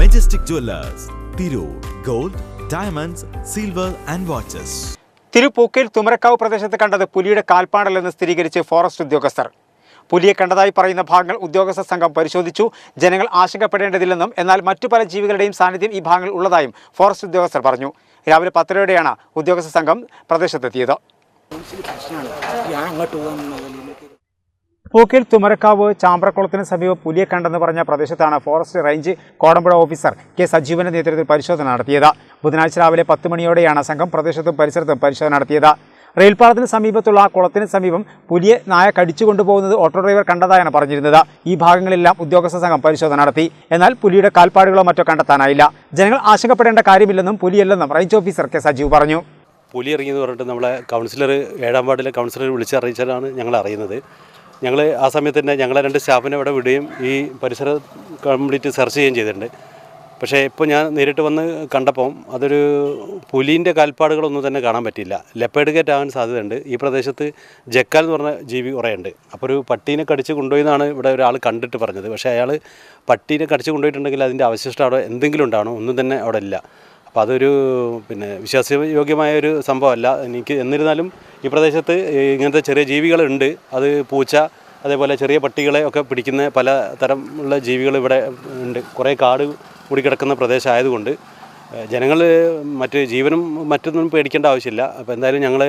Majestic Jewellers Tirur gold diamonds silver and watches തിരുപ്പൂക്കയിൽ Thumarakkavu പ്രദേശത്ത് കണ്ടത് പുലിയുടെ കാൽപ്പാടല്ലെന്ന് സ്ഥിരീകരിച്ച് ഫോറസ്റ്റ് ഉദ്യോഗസ്ഥർ. പുലിയെ കണ്ടതായി പറയുന്ന ഭാഗങ്ങൾ ഉദ്യോഗസ്ഥ സംഘം പരിശോധിച്ചു. ജനങ്ങൾ ആശങ്കപ്പെടേണ്ടതില്ലെന്നും എന്നാൽ മറ്റു പല ജീവികളുടെയും സാന്നിധ്യം ഈ ഭാഗങ്ങൾ ഉള്ളതായും ഫോറസ്റ്റ് ഉദ്യോഗസ്ഥർ പറഞ്ഞു. രാവിലെ പത്തരയോടെയാണ് ഉദ്യോഗസ്ഥ സംഘം പ്രദേശത്തെത്തിയത്. പോകാൻ തുമരക്കാവ് ചാമ്പ്രക്കുളത്തിന് സമീപം പുലിയെ കണ്ടെന്ന് പറഞ്ഞ പ്രദേശത്താണ് forest range Kodampuzha officer K സജീവന്റെ നേതൃത്വത്തിൽ പരിശോധന നടത്തിയത്. ബുധനാഴ്ച രാവിലെ പത്ത് മണിയോടെയാണ് സംഘം പ്രദേശത്തും പരിസരത്തും പരിശോധന നടത്തിയത്. റെയിൽപാളത്തിന് സമീപത്തുള്ള കുളത്തിന് സമീപം പുലിയെ നായ കടിച്ചു കൊണ്ടുപോകുന്നത് ഓട്ടോ ഡ്രൈവർ കണ്ടതായാണ് പറഞ്ഞിരുന്നത്. ഈ ഭാഗങ്ങളെല്ലാം ഉദ്യോഗസ്ഥ സംഘം പരിശോധന നടത്തി. എന്നാൽ പുലിയുടെ കാൽപ്പാടുകളോ മറ്റോ കണ്ടെത്താനായില്ല. ജനങ്ങൾ ആശങ്കപ്പെടേണ്ട കാര്യമില്ലെന്നും പുലിയല്ലെന്നും റേഞ്ച് ഓഫീസർ കെ സജീവ് പറഞ്ഞു. പുലി ഇറങ്ങിയെന്ന് പറഞ്ഞിട്ട് നമ്മളെ കൗൺസിലർ ഏഴാം വാർഡിലെ കൗൺസിലർ വിളിച്ചറിയിച്ചാലാണ് ഞങ്ങൾ അറിയുന്നത് ഞങ്ങൾ ആ സമയത്ത് തന്നെ ഞങ്ങളെ രണ്ട് സ്റ്റാഫിനെ ഇവിടെ വിടുകയും ഈ പരിസരം കംപ്ലീറ്റ് സെർച്ച് ചെയ്യുകയും ചെയ്തിട്ടുണ്ട്. പക്ഷേ ഇപ്പോൾ ഞാൻ നേരിട്ട് വന്ന് കണ്ടപ്പം അതൊരു പുലീന്റെ കാൽപ്പാടുകളൊന്നും തന്നെ കാണാൻ പറ്റിയില്ല. ലെപ്പേഡ് ഗേറ്റ് ആകാൻ സാധ്യതയുണ്ട്. ഈ പ്രദേശത്ത് ജക്കാൽ എന്ന് പറഞ്ഞ ജീവി കുറേയുണ്ട്. അപ്പോൾ ഒരു പട്ടീനെ കടിച്ച് കൊണ്ടുപോയെന്നാണ് ഇവിടെ ഒരാൾ കണ്ടിട്ട് പറഞ്ഞത്. പക്ഷേ അയാൾ പട്ടീനെ കടിച്ച് കൊണ്ടുപോയിട്ടുണ്ടെങ്കിൽ അതിന്റെ അവശിഷ്ടം അവിടെ എന്തെങ്കിലും ഉണ്ടാവണം ഒന്നും തന്നെ അവിടെ ഇല്ല. അപ്പോൾ അതൊരു പിന്നെ വിശ്വാസയോഗ്യമായ ഒരു സംഭവമല്ല. എനിക്ക് എന്നിരുന്നാലും ഈ പ്രദേശത്ത് ഇങ്ങനത്തെ ചെറിയ ജീവികളുണ്ട്. അത് പൂച്ച അതേപോലെ ചെറിയ പട്ടികളെ ഒക്കെ പിടിക്കുന്ന പല തരമുള്ള ജീവികൾ ഇവിടെ ഉണ്ട്. കുറേ കാട് കൂടി കിടക്കുന്ന പ്രദേശമായതുകൊണ്ട് ജനങ്ങൾ മറ്റ് ജീവനും മറ്റൊന്നും പേടിക്കേണ്ട ആവശ്യമില്ല. അപ്പോൾ എന്തായാലും ഞങ്ങൾ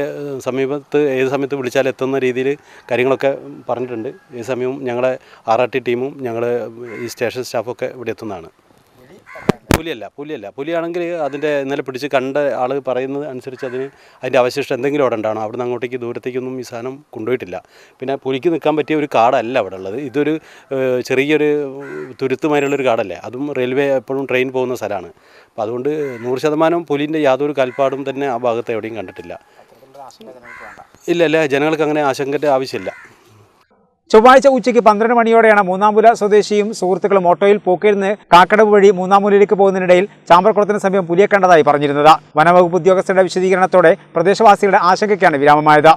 സമീപത്ത് ഏത് സമയത്ത് വിളിച്ചാൽ എത്തുന്ന രീതിയിൽ കാര്യങ്ങളൊക്കെ പറഞ്ഞിട്ടുണ്ട്. ഈ സമയവും ഞങ്ങളെ ആർ ആർ ടി ടീമും ഞങ്ങൾ ഈ സ്റ്റേഷൻ സ്റ്റാഫൊക്കെ ഇവിടെ എത്തുന്നതാണ്. പുലിയല്ല പുലിയല്ല. പുലിയാണെങ്കിൽ അതിന്റെ ഇന്നലെ പിടിച്ച് കണ്ട ആൾ പറയുന്നത് അനുസരിച്ച് അതിന് അതിന്റെ അവശിഷ്ടം എന്തെങ്കിലും അവിടെ ഉണ്ടാവണം. അവിടുന്ന് അങ്ങോട്ടേക്ക് ദൂരത്തേക്കൊന്നും ഈ സാധനം കൊണ്ടുപോയിട്ടില്ല. പിന്നെ പുലിക്ക് നിൽക്കാൻ പറ്റിയ ഒരു കാടല്ല അവിടെ ഉള്ളത്. ഇതൊരു ചെറിയൊരു തുരുത്തുമാരുള്ളൊരു കാടല്ലേ? അതും റെയിൽവേ എപ്പോഴും ട്രെയിൻ പോകുന്ന സ്ഥലമാണ്. അപ്പോൾ അതുകൊണ്ട് നൂറ് ശതമാനം പുലിന്റെ യാതൊരു കാൽപ്പാടും തന്നെ ആ ഭാഗത്ത് എവിടെയും കണ്ടിട്ടില്ല. ഇല്ല അല്ലേ ജനങ്ങൾക്ക് അങ്ങനെ ആശങ്കന്റെ ആവശ്യമില്ല. ചൊവ്വാഴ്ച ഉച്ചയ്ക്ക് പന്ത്രണ്ട് മണിയോടെയാണ് മൂന്നാമൂല സ്വദേശിയും സുഹൃത്തുക്കളും ഓട്ടോയിൽ പോക്കയിൽ കാക്കടവ് വഴി മൂന്നാംപുലയിലേക്ക് പോകുന്നതിനിടയിൽ ചാമ്പർക്കുളത്തിന് സമീപം പുലിയെ കണ്ടതായി പറഞ്ഞിരുന്നത്. വനവകുപ്പ് ഉദ്യോഗസ്ഥരുടെ വിശദീകരണത്തോടെ പ്രദേശവാസികളുടെ ആശങ്കയ്ക്കാണ് വിരാമമായത്.